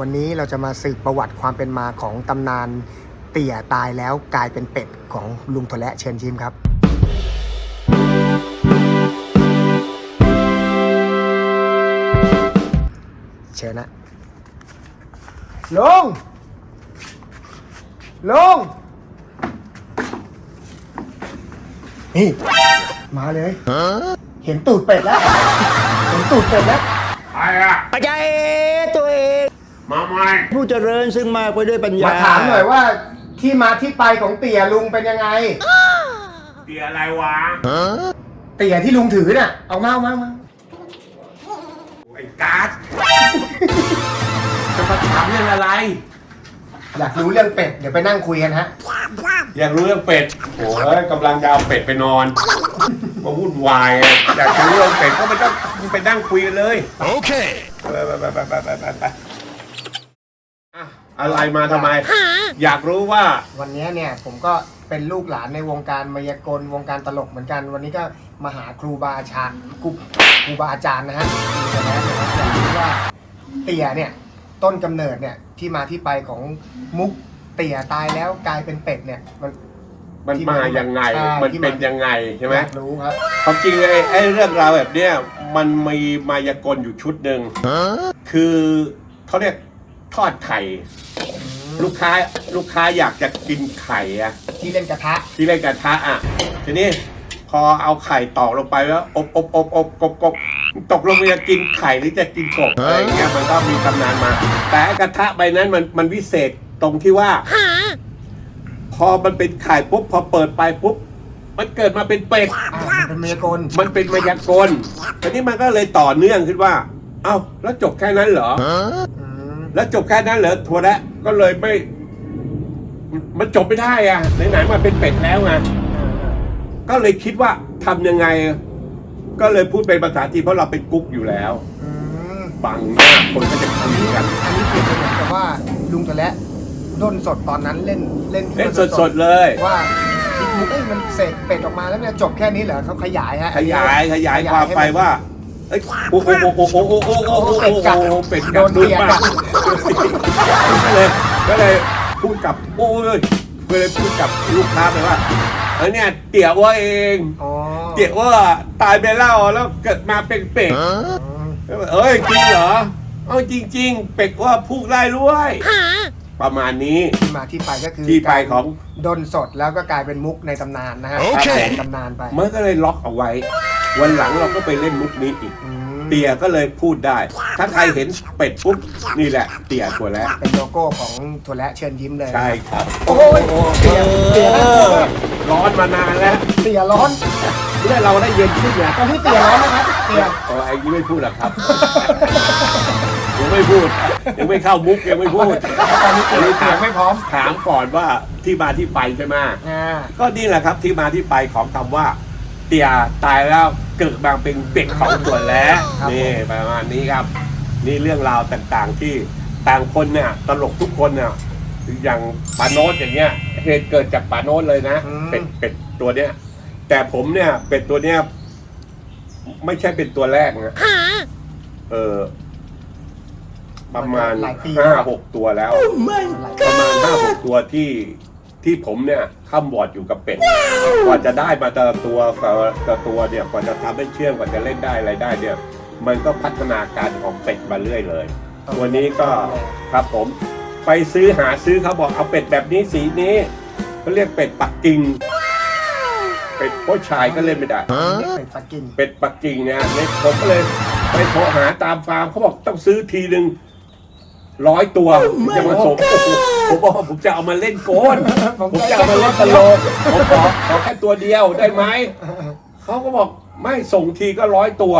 วันนี้เราจะมาสืบประวัติความเป็นมาของตำนานเตี่ยตายแล้วกลายเป็นเป็ดของลุงโทและเชิญชิมครับ เชิญนะลุงลุงนี่ มาเลย เห็นตูดเป็ดแล้ว เห็นตูดเป็ดแล้ว ใครอะปัจจัยตัวเอง มาใหม่ผู้เจริญซึ่งมากไปด้วยปัญญา มาถามหน่อยว่าที่มาที่ไปของเตี่ยลุงเป็นยังไง เตี๋ยอะไรวะเตี่ยที่ลุงถือน่ะ เอาเงามามาไอ้ก๊าดจะมาถามเรื่องอะไร อยากรู้เรื่องเป็ด เดี๋ยวไปนั่งคุยกันฮะ อยากรู้เรื่องเป็ดโอ้ยกำลังจะเอาเป็ดไปนอน มาวุ่นวายอยากรู้เรื่องเป็ดก็ไม่ต้องไปนั่งคุยกันเลย โอเค ไปไปไปไปไป อะอะไรมาทำไม อยากรู้ว่า วันนี้เนี่ยผมก็เป็นลูกหลานในวงการมายากลวงการตลกเหมือนกัน วันนี้ก็มาหาครูบาอาจารย์ครูครูบาอาจารย์นะฮะมีแต่แล้วนะครับอยากรู้ว่าเตี่ยเนี่ยต้นกำเนิดเนี่ยที่มาที่ไปของมุกเตี่ยตายแล้วกลายเป็นเป็ดเนี่ยมัน มันมายังไง ใช่มันที่เป็นมายังไงใช่ไหมอยากรู้ครับ ความจริงไอ้ไอ้เรื่องราวแบบเนี้ยมันมีมายากลอยู่ชุดหนึ่งคือเขาเรียก ทอดไข่ ลูกค้าลูกค้าอยากจะกินไข่อะที่เล่นกระทะ ที่เล่นกระทะอะทีนี้พอเอาไข่ตอกลงไปแล้วอบอบอบอบกบกบตกลงจะกินไข่หรือจะกินกบอะไรอย่างเงี้ยมันก็มีตำนานมา แต่ไอ้กระทะใบนั้นมันมันวิเศษตรงที่ว่า พอมันเป็นไข่ปุ๊บพอเปิดไปปุ๊บมันเกิดมาเป็นเป็ดอ่ามันเป็นมายากลมันเป็นมายากลทีนี้มันก็เลยต่อเนื่องขึ้นว่า เอ้าแล้วจบแค่นั้นเหรออืม แล้วจบแค่นั้นเหรอทัวร์ละก็เลยไม่ มันจบไม่ได้อะไหนๆมันเป็นเป็ดแล้วไงก็เลยคิดว่าทำยังไง ก็เลยพูดเป็นภาษาจีนเพราะเราเป็นกุ๊กอยู่แล้วอืมบางหน้าคนก็จะทำอย่างนี้กันอันนี้เปรียบเสมือนกับว่าลุงตัวและด้นสดตอนนั้นเล่นเล่นเล่นสดๆเลยว่าคิดมุกเอ้ยมันเสกเป็ดออกมาแล้วเนี่ยจบแค่นี้เหรอเขาขยายฮะขยายขยายความไปว่า เอ้ยโอ้โหโอ้โหโอ้โหโอ้โหโอ้โหโอ้โหเป็ดกัดดุมากก็เลยก็เลยพูดกับโอ้ยก็เลยพูดกับลูกค้าไปว่าเออเนี่ยเตี๋ยวว่าเองอ๋อเตี๋ยวว่าตายไปแล้วแล้วเกิดมาเป็นเป็ดเอ้ยจริงเหรอเอาจริง ๆ เป็ดว่าพูดได้ด้วย ประมาณนี้ ที่มาที่ไปก็คือที่ไปของด้นสดแล้วก็กลายเป็นมุกในตำนานนะฮะโอเคเป็นตำนานไปมันก็เลยล็อกเอาไว้ วันหลังเราก็ไปเล่นมุกนี้อีก อืมเตี่ยก็เลยพูดได้ ถ้าใครเห็นเป็ดปุ๊บนี่แหละ เตี่ยตัวแล้ว เป็นโลโก้ของถั่วและเชิญยิ้มเลย ใช่ครับโอ้ยเตี่ยเตี่ยเอน่ากลัวอร้อนมานานแล้วเตี่ยร้อนเพื่อเราได้เย็นขึ้นไงตอนที่เตี่ยร้อนนะครับเตี่ยโอ้ไอ้นี่ไม่พูดหรอกครับ ยังไม่พูด ยังไม่เข้ามุกยังไม่พูดตอนนี้เตี่ยเตี่ยไม่พร้อม ถามก่อนว่าที่มาที่ไปใช่ไหมอ่าก็นี่แหละครับที่มาที่ไปของคำว่า เตี่ยตายแล้วเกิดมาเป็นเป็ดของตัวแล้วครับนี่ประมาณนี้ครับ นี่เรื่องราวต่างๆที่ต่างคนเนี่ยตลกทุกคนเนี่ยอย่างปาโนตอย่างเงี้ยเหตุเกิดจากปาโนตเลยนะเป็ดเป็ดตัวเนี้ย แต่ผมเนี่ยเป็ดตัวเนี้ย ไม่ใช่เป็นตัวแรกนะเออ ประมาณหลายปี ห้าหกตัวแล้ว หลายประมาณห้าหกตัวที่ที่ผมเนี่ยข้ามบอร์ดอยู่กับเป็ดกว่าจะได้มาแต่ละตัวกับแต่ละตัวเนี่ยกว่าจะทำให้เชื่องกว่าจะเล่นได้อะไรได้เนี่ย มันก็พัฒนาการของเป็ดมาเรื่อยเลย วันนี้ก็ครับผมไปซื้อหาซื้อเขาบอกเอาเป็ดแบบนี้สีนี้เขาเรียกเป็ดปักกิ่งเป็ดผู้ชายก็เล่นไม่ได้ เป็ดปักกิ่งเป็ดปักกิ่งเนี่ยเนี่ยผมก็เลยไปโทรหาตามฟาร์มเขาบอกต้องซื้อทีหนึ่ง ร้อยตัวจะมาส่งโอ้โหผมบอกว่าผมจะเอามาเล่นโกนผมจะเอามาเล่นตลกผมขอขอแค่ตัวเดียวได้ไหมเขาก็บอกไม่ส่งทีก็ร้อยตัว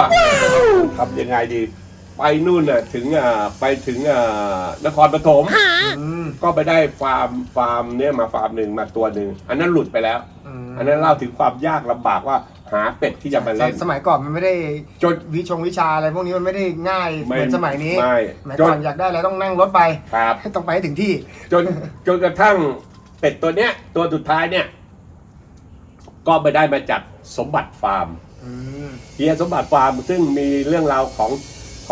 ทำยังไงดี ไปนู่นน่ะถึงอ่าไปถึงอ่านครปฐมอืมก็ไปได้ฟาร์มฟาร์มเนี่ยมาฟาร์มหนึ่งมาตัวหนึ่งอันนั้นหลุดไปแล้ว มอันนั้นเล่าถึงความยากลำบากว่าหาเป็ดที่จะมาเล่น สมัยก่อนมันไม่ได้จน วิชงวิชาอะไรพวกนี้มันไม่ได้ง่ายเหไม่มือนสมัยนี้ไม่สมัยจก่อนนอยากได้อะไรต้องนั่งรถไป ครับ ต้องไปให้ถึงที่ จนจนกระทั่งเป็ดตัวเนี้ย ตัวสุดท้ายเนี่ย ก็ไปได้มาจากสมบัติฟาร์มอืม เฮียสมบัติฟาร์มซึ่งมีเรื่องราวของ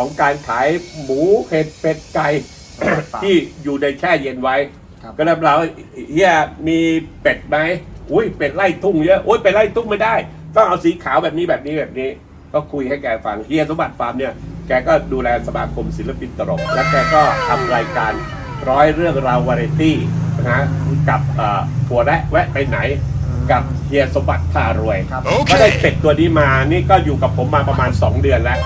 ของการขายหมูเห็ดเป็ดไก่ ที่อยู่ในแช่เย็นไว้ ครับก็รับเราเฮียมีเป็ดไหมอุ้ยเป็ดไล่ทุ่งเยอะอุ้ยเป็ดไล่ทุ่งไม่ได้ ต้องเอาสีขาวแบบนี้แบบนี้แบบนี้ ก็คุยให้แกฟังเฮียสมบัติฟาร์มเนี่ยแกก็ดูแลสมาคมศิลปินตลก และแกก็ทำรายการร้อยเรื่องราววาไรตี้นะฮะกับเอ่อผัวและแวะไปไหนกับเฮียสมบัติพารวยครับก็ได้เป็ดตัวนี้มา นี่ก็อยู่กับผมมาประมาณ 2 เดือนแล้ว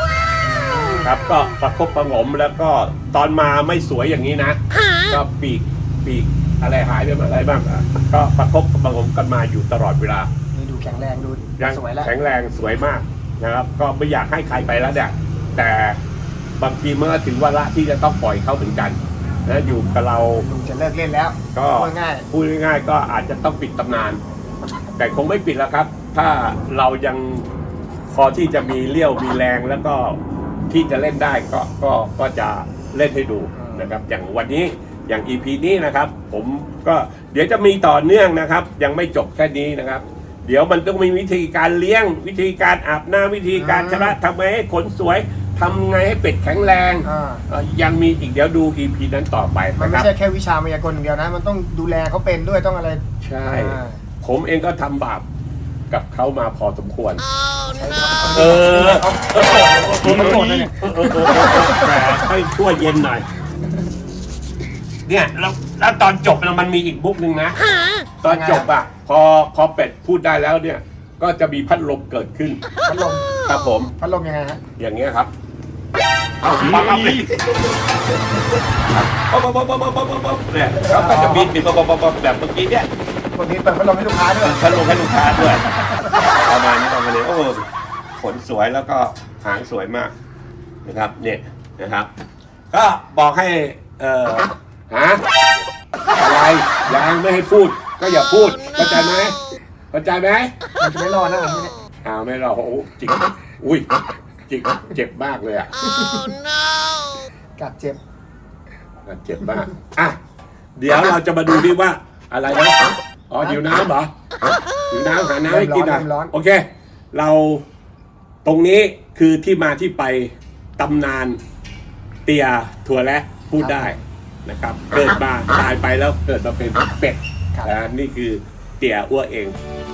ครับ ก็ประคบประหงมแล้วก็ตอนมาไม่สวยอย่างนี้นะ ก็ปีกปีกอะไรหายไปบ้างอะไรบ้างอะก็ประคบประหงมกันมาอยู่ตลอดเวลานี่ดูแข็งแรงดูยังสวยแล้วแข็งแรงสวยมากนะครับ ก็ไม่อยากให้ใครไปแล้วเนี่ยแต่บางทีเมื่อถึงวาระที่จะต้องปล่อยเขาเหมือนกันนะอยู่กับเราลุงจะเลิกเล่นแล้วก็พูดง่ายพูดง่ายๆก็อาจจะต้องปิดตำนาน แต่คงไม่ปิดแล้วครับ ถ้าเรายังพอที่จะมีเลี้ยวมีแรงแล้วก็ ที่จะเล่นได้ก็ก็ก็จะเล่นให้ดูนะครับ อย่างวันนี้อย่าง EP นี้นะครับ ผมก็เดี๋ยวจะมีต่อเนื่องนะครับ ยังไม่จบแค่นี้นะครับ เดี๋ยวมันต้องมีวิธีการเลี้ยง วิธีการอาบน้ำวิธีการชนะทำไงให้ขนสวยทำไงให้เป็ดแข็งแรงอ่า เอ่อยังมีอีกเดี๋ยวดู EP นั้นต่อไปมันนะคไม่รับ ใช่แค่วิชามายากลอย่างเดียวนะ มันต้องดูแลเขาเป็นด้วยต้องอะไรใช่ อ่าผมเองก็ทำบาปกับเขามาพอสมควร เอเออเขาเขาโกรธเลยเขาโกรธเลยเนี่ยเออเออเออแหมให้ชั่วเย็นหน่อย เนี่ยแล้วแล้วตอนจบนะมันมีอีกบุ๊กหนึ่งนะ ตอนจบอะ พอพอเป็ดพูดได้แล้วเนี่ย ก็จะมีพัดลมเกิดขึ้น พัดลมครับผม พัดลมยังไงฮะอย่างเงี้ยครับเอาปั๊บปั๊บเลยปั๊บปั๊บปั๊บปั๊บปั๊บปั๊บปั๊บเนี่ยแล้วก็จะมีติดปั๊บปั๊บปั๊บปั๊บแบบเมื่อกี้เนี่ยคนนี้เปิดพัดลมให้ลูกค้าด้วยพัดลมให้ลูกค้าด้วย ประมาณนี้ประมาณนี้โอ้ขนสวยแล้วก็หางสวยมากนะครับเนี่ยนะครับ ก็บอกให้เอ่อฮะอะไรยังไม่ให้พูด ก็อย่าพูดเข้าใจไหมเข้าใจไหมมันจะไม่รอดนะผมเนี่ยอ้าวไม่หรอกโอ้โหจิกอุ้ยจิกเจ็บมากเลยอะกัดเจ็บเจ็บมากอะเดี๋ยวเราจะมาดูดิว่าอะไรนะอ๋อหิวน้ำเหรอหิว น้ำหาน้ำให้กินอะเริ่มร้อน โอเค เราตรงนี้คือที่มาที่ไปตำนานเตียถั่วและพูดได้นะครับ เกิดมาตายไปแล้วเกิดมาเป็นเป็ดครับ นะนี่คือเตียอ้วเองค